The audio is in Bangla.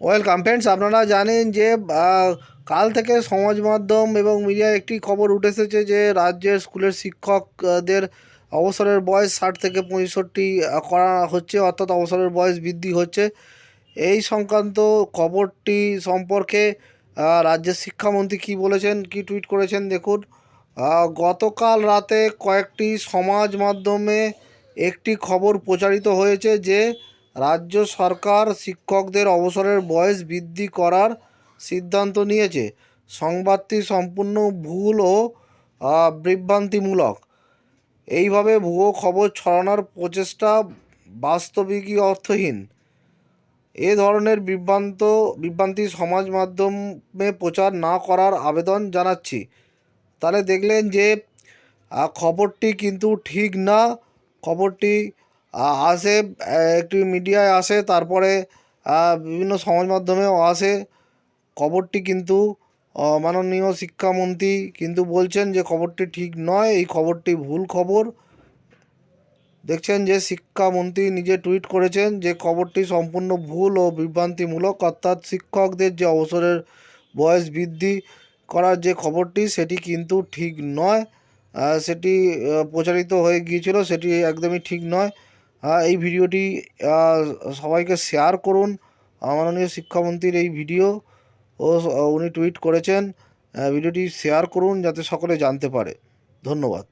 ওয়েলকাম ফ্রেন্ডস আপনারা জানেন যে কাল থেকে সমাজ মাধ্যম এবং মিডিয়ায় একটি খবর উঠে এসেছে যে, রাজ্যের স্কুলের শিক্ষকদের অবসরের বয়স ষাট থেকে পঁয়ষট্টি করা হচ্ছে, অর্থাৎ অবসরের বয়স বৃদ্ধি হচ্ছে। এই সংক্রান্ত খবরটি সম্পর্কে রাজ্যের শিক্ষামন্ত্রী কী বলেছেন, কী টুইট করেছেন, দেখুন। গতকাল রাতে কয়েকটি সমাজ মাধ্যমে একটি খবর প্রচারিত হয়েছে যে রাজ্য সরকার শিক্ষকদের অবসরের বয়স বৃদ্ধি করার সিদ্ধান্ত নিয়েছে। সংবাদটি সম্পূর্ণ ভুল ও বিভ্রান্তিমূলক। এইভাবে ভুয়ো খবর ছড়ানোর প্রচেষ্টা বাস্তবিকই অর্থহীন। এ ধরনের বিভ্রান্ত, বিভ্রান্তি সমাজ মাধ্যমে প্রচার না করার আবেদন জানাচ্ছি। তাহলে দেখলেন যে খবরটি কিন্তু ঠিক না। খবরটি আসে একটি মিডিয়ায় আসে, তারপরে বিভিন্ন সমাজ মাধ্যমেও আসে। খবরটি কিন্তু মাননীয় শিক্ষামন্ত্রী কিন্তু বলছেন যে খবরটি ঠিক নয়, এই খবরটি ভুল খবর। দেখছেন যে শিক্ষামন্ত্রী নিজে টুইট করেছেন যে খবরটি সম্পূর্ণ ভুল ও বিভ্রান্তিমূলক, অর্থাৎ শিক্ষকদের যে অবসরের বয়স বৃদ্ধি করার যে খবরটি, সেটি কিন্তু ঠিক নয়। সেটি প্রচারিত হয়ে গিয়েছিল, সেটি একদমই ঠিক নয়। এই ভিডিওটি সবাইকে শেয়ার করুন। মাননীয় শিক্ষামন্ত্রীর এই ভিডিও, ও উনি টুইট করেছেন। ভিডিওটি শেয়ার করুন যাতে সকলে জানতে পারে। ধন্যবাদ।